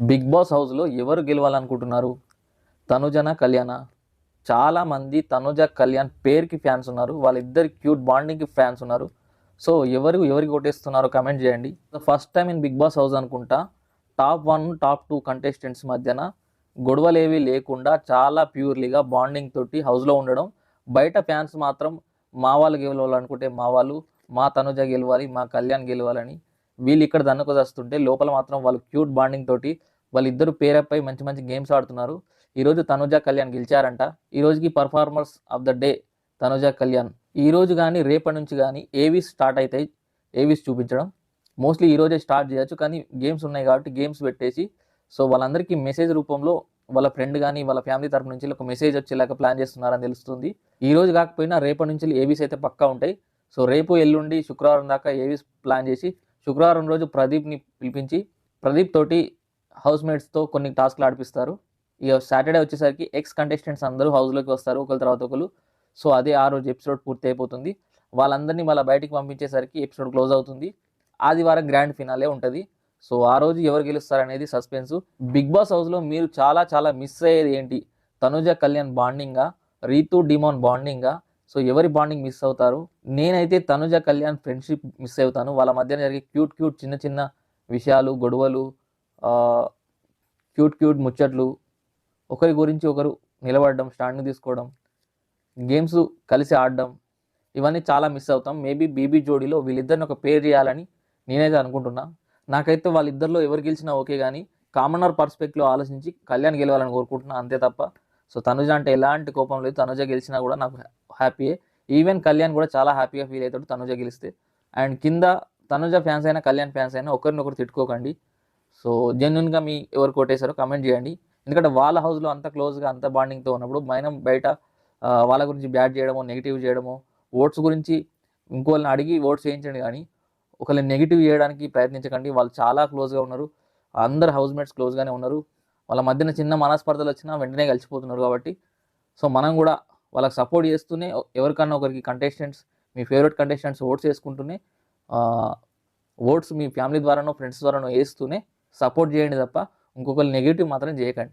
Big boss హౌస్లో ఎవరు గెలవాలనుకుంటున్నారు? తనుజన కళ్యాణ? చాలా మంది తనుజ కళ్యాణ్ పేరుకి ఫ్యాన్స్ ఉన్నారు. వాళ్ళిద్దరి క్యూట్ బాండింగ్కి ఫ్యాన్స్ ఉన్నారు. సో ఎవరు ఎవరికి కొట్టేస్తున్నారో కమెంట్ చేయండి. First time in Big Boss house అనుకుంటా top one top two contestants మధ్యన గొడవలేవి లేకుండా చాలా ప్యూర్లీగా బాండింగ్ తోటి హౌస్లో ఉండడం. బయట ఫ్యాన్స్ మాత్రం మా వాళ్ళు గెలవాలనుకుంటే మా వాళ్ళు మా తనుజ గెలవాలి మా కళ్యాణ్ గెలవాలని వీళ్ళు ఇక్కడ దన్నుకు వస్తుంటే లోపల మాత్రం వాళ్ళు క్యూట్ బాండింగ్ తోటి వాళ్ళిద్దరు పేరపై మంచి మంచి గేమ్స్ ఆడుతున్నారు. ఈరోజు తనుజ కళ్యాణ్ గెలిచారంట. ఈ రోజుకి performers of the day Tanuja Kalyan. ఈ రోజు కానీ రేపటి నుంచి కానీ ఏవీస్ స్టార్ట్ అవుతాయి ఏవీస్ చూపించడం? మోస్ట్లీ ఈరోజే స్టార్ట్ చేయొచ్చు కానీ గేమ్స్ ఉన్నాయి కాబట్టి గేమ్స్ పెట్టేసి సో వాళ్ళందరికీ మెసేజ్ రూపంలో వాళ్ళ ఫ్రెండ్ కానీ వాళ్ళ ఫ్యామిలీ తరపు నుంచి ఒక మెసేజ్ వచ్చేలాగా ప్లాన్ చేస్తున్నారని తెలుస్తుంది. ఈ రోజు కాకపోయినా రేపటి నుంచి ఏవీస్ అయితే పక్కా ఉంటాయి సో రేపు ఎల్లుండి శుక్రవారం దాకా ఏవీస్ ప్లాన్ చేసి శుక్రవారం రోజు ప్రదీప్ని పిలిపించి ప్రదీప్ తోటి హౌస్ మేట్స్తో కొన్ని టాస్క్లు ఆడిపిస్తారు. ఇక సాటర్డే వచ్చేసరికి ఎక్స్ కంటెస్టెంట్స్ అందరూ హౌస్లోకి వస్తారు ఒకరి తర్వాత ఒకరు. సో అదే ఆ రోజు ఎపిసోడ్ పూర్తి అయిపోతుంది. వాళ్ళందరినీ మళ్ళీ బయటికి పంపించేసరికి ఎపిసోడ్ క్లోజ్ అవుతుంది. ఆదివారం గ్రాండ్ ఫినాలే ఉంటుంది. సో ఆ రోజు ఎవరు గెలుస్తారు అనేది సస్పెన్స్. బిగ్ బాస్ హౌస్లో మీరు చాలా చాలా మిస్ అయ్యేది ఏంటి? తనుజ కళ్యాణ్ బాండింగా? రీతు డిమాన్ బాండింగా? సో ఎవరి బాండింగ్ మిస్ అవుతారు? నేనైతే తనుజ కళ్యాణ్ ఫ్రెండ్షిప్ మిస్ అవుతాను. వాళ్ళ మధ్యన జరిగే క్యూట్ క్యూట్ చిన్న చిన్న విషయాలు గొడవలు క్యూట్ క్యూట్ ముచ్చట్లు ఒకరి గురించి ఒకరు నిలబడడం స్టాండ్ తీసుకోవడం గేమ్స్ కలిసి ఆడడం ఇవన్నీ చాలా మిస్ అవుతాం. మేబీ బీబీ జోడీలో వీళ్ళిద్దరిని ఒక పేరు చేయాలని నేనైతే అనుకుంటున్నా. నాకైతే వాళ్ళిద్దరిలో ఎవరు గెలిచినా ఓకే కానీ కామనర్ పర్స్పెక్ట్లో ఆలోచించి కళ్యాణ్ గెలవాలని కోరుకుంటున్నా అంతే తప్ప. సో తనుజ అంటే ఎలాంటి కోపం లేదు. తనుజ గెలిచినా కూడా నాకు హ్యాపీయే ఈవెన్ కళ్యాణ్ కూడా చాలా హ్యాపీగా ఫీల్ అవుతాడు తనుజ గెలిస్తే. అండ్ కింద తనుజ ఫ్యాన్స్ అయినా కళ్యాణ్ ఫ్యాన్స్ అయినా ఒకరినొకరు తిట్టుకోకండి. సో జెన్యున్గా మీ ఎవరు కొట్టేశారో కమెంట్ చేయండి. ఎందుకంటే వాళ్ళ హౌస్లో అంత క్లోజ్గా అంత బాండింగ్తో ఉన్నప్పుడు మనం బయట వాళ్ళ గురించి బ్యాడ్ చేయడమో నెగిటివ్ చేయడమో ఓట్స్ గురించి ఇంకోళ్ళని అడిగి ఓట్స్ చేయించండి కానీ ఒకళ్ళని నెగిటివ్ చేయడానికి ప్రయత్నించకండి. వాళ్ళు చాలా క్లోజ్గా ఉన్నారు. అందరు హౌస్ మేట్స్ క్లోజ్గానే ఉన్నారు. వాళ్ళ మధ్యన చిన్న మనస్పర్ధలు వచ్చినా వెంటనే కలిసిపోతున్నారు కాబట్టి. సో మనం కూడా వాళ్ళకి సపోర్ట్ చేస్తూనే ఎవరికన్నా ఒకరికి కంటెస్టెంట్స్ మీ ఫేవరెట్ కంటెస్టెంట్స్ ఓట్స్ వేసుకుంటూనే ఓట్స్ మీ ఫ్యామిలీ ద్వారానో ఫ్రెండ్స్ ద్వారానో వేస్తూనే సపోర్ట్ చేయండి తప్ప ఇంకొకరు నెగిటివ్ మాత్రం చేయకండి.